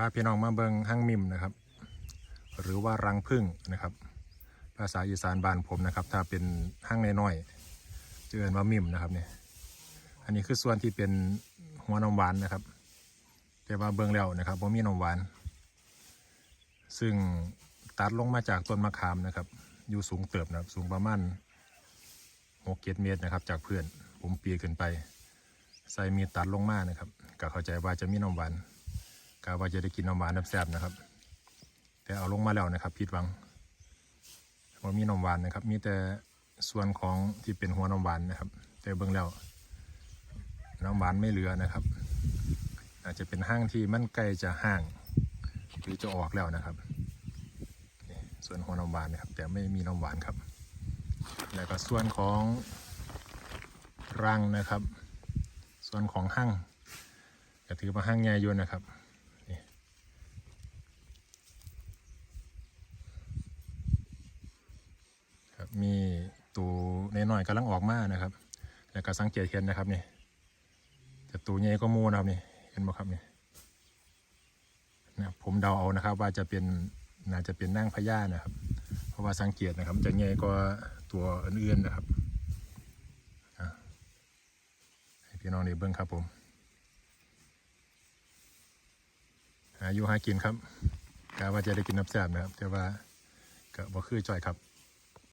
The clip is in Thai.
พาพี่น้องมาเบิงห้างมิมนะครับ หรือว่ารังพึ่งนะครับ ภาษาอีสานบ้านผมนะครับ ถ้าเป็นห้างน้อยๆจะเรียนว่ามิมนะครับเนี่ยอันนี้คือส่วนที่เป็นหัวนมหวานนะครับ แต่ว่าเบิงแล้วนะครับว่ามีนมหวาน ซึ่งตัดลงมาจากต้นมะขามนะครับ อยู่สูงเติบนะครับสูงประมาณหกเจ็ดเมตรนะครับ จากเพื่อนผมปีนขึ้นไป ใส่มีตัดลงมานะครับก็เข้าใจว่าจะมีน้ำหวาน กะว่าจะได้กินน้ำหวานน้ำแซ่บนะครับ แต่เอาลงมาแล้วนะครับผิดหวังว่ามีน้ำหวานนะครับ มีแต่ส่วนของที่เป็นหัวน้ำหวานนะครับ แต่เบิ่งแล้วน้ำหวานไม่เหลือนะครับ อาจจะเป็นห้างที่มันใกล้จะห้างหรือจะออกแล้วนะครับ ส่วนหัวน้ำหวานนะครับ แต่ไม่มีน้ำหวานครับ แล้วก็ส่วนของรังนะครับ ส่วนของห้างก็ถือว่าห้างใหญ่ยนนะครับนี่ครับ มีตัวน้อยๆกำลังออกมานะครับ แล้วก็สังเกตเห็นนะครับนี่แต่ตัวใหญ่ก็มูนะครับนี่เห็นไหมครับนี่นะผมเดาเอานะครับ ว่าจะเป็นน่าจะเป็นนั่งพญานะครับ เพราะว่าสังเกตนะครับ จะใหญ่กว่าตัวอื่นๆนะครับพี่น้องได้เบิ้องครับผมหายู่หากินครับกะว่าจะได้กินน้ำแซ่บนะครับ แต่ว่าก็บ่คือจ่อยครับ